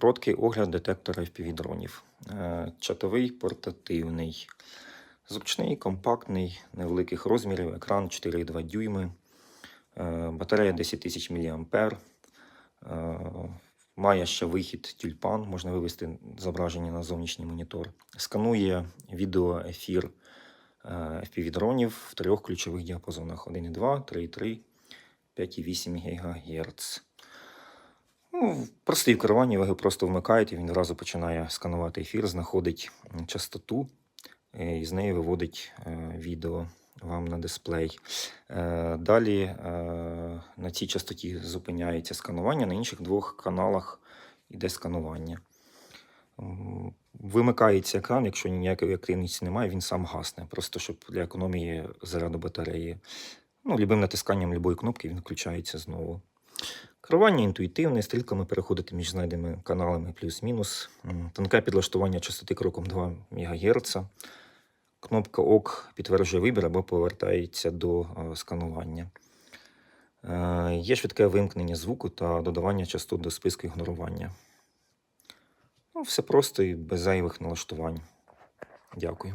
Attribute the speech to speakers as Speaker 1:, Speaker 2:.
Speaker 1: Короткий огляд детектора FPV-дронів. Е, Чатовий портативний. Зручний, компактний, невеликих розмірів, екран 4,2 дюйми, е, батарея 10 тисяч мА. Е, Має ще вихід тюльпан, можна вивести зображення на зовнішній монітор. Сканує відеоефір е, FPV-дронів в трьох ключових діапазонах: 1,2, 3,3, 5,8 ГГц. Ну, простий в керуванні, ви його просто вмикаєте, він одразу починає сканувати ефір, знаходить частоту е, і з неї виводить е, відео вам на дисплей. Е, Далі на цій частоті зупиняється сканування, на інших двох каналах йде сканування. Вимикається екран, якщо ніякої активності немає, він сам гасне, просто щоб для економії заряду батареї. Ну, любим натисканням любої кнопки він включається знову. Керування інтуїтивне, стрілками переходити між знайденими каналами плюс-мінус. Тонке підлаштування частоти кроком 2 МГц. Кнопка ОК підтверджує вибір або повертається до е, сканування. Е, Є швидке вимкнення звуку та додавання частот до списку ігнорування. Ну, все просто і без зайвих налаштувань. Дякую.